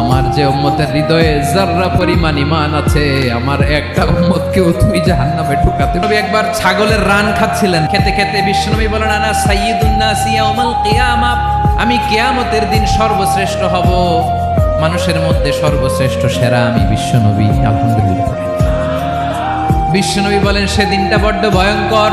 আমার যে উম্মতের হৃদয়ে জাররা পরিমাণ ইমান আছে, আমার একটা উম্মতকেও তুমি জাহান্নামে ঢুকাতে নবী একবার ছাগলের রান খাচ্ছিলেন। খেতে খেতে বিশ্বনবী বলেন, আনা সাইয়্যিদুন নাস ইয়াউমাল কিয়ামা। আমি কিয়ামতের দিন সর্বশ্রেষ্ঠ হব। মানুষের মধ্যে সর্বশ্রেষ্ঠ সেরা আমি বিশ্বনবী, আলহামদুলিল্লাহ। বিশ্বনবী বলেন, সেদিনটা বড্ড ভয়ঙ্কর।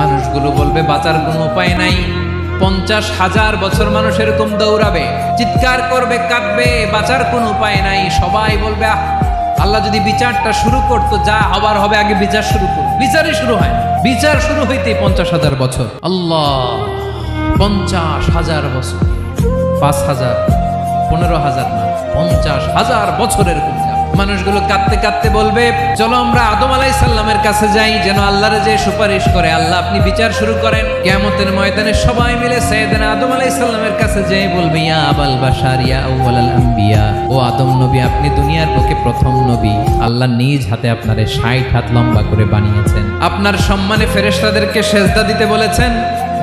মানুষগুলো বলবে, বাঁচার কোনো উপায় নাই। পঞ্চাশ হাজার বছর মানুষ এরকম দৌড়াবে, চিৎকার করবে, কাঁদবে, বাঁচার কোনো উপায় নাই। সবাই বলবে, আহ, আল্লাহ যদি বিচারটা শুরু করতো, যা হবার হবে, আগে বিচার শুরু করো বিচারই শুরু হয় বিচার শুরু হইতে পঞ্চাশ হাজার বছর। আল্লাহ, পঞ্চাশ হাজার বছর, পাঁচ হাজার, পনেরো হাজার না, পঞ্চাশ হাজার বছরের এরকম। মানুষগুলো কাঁদতে কাঁদতে বলবে, চলো আমরা আদম আলাই সাল্লামের কাছে যাই, যেন আল্লাহর যে সুপারিশ করে, আল্লাহ আপনি বিচার শুরু করেন। কেমতের ময়দানে সবাই মিলে সৈয়দনা আদম আলাই সাল্লামের কাছে যেয়ে বলবে, ইয়া আবাল বাশার, ইয়া আউয়ালাল আম্বিয়া, ও আদম নবী, আপনি দুনিয়ার পক্ষে প্রথম নবী। আল্লাহ নিজ হাতে আপনারে ষাট হাত লম্বা করে বানিয়েছেন। আপনার সম্মানে ফেরেশতাদেরকে সেজদা দিতে বলেছেন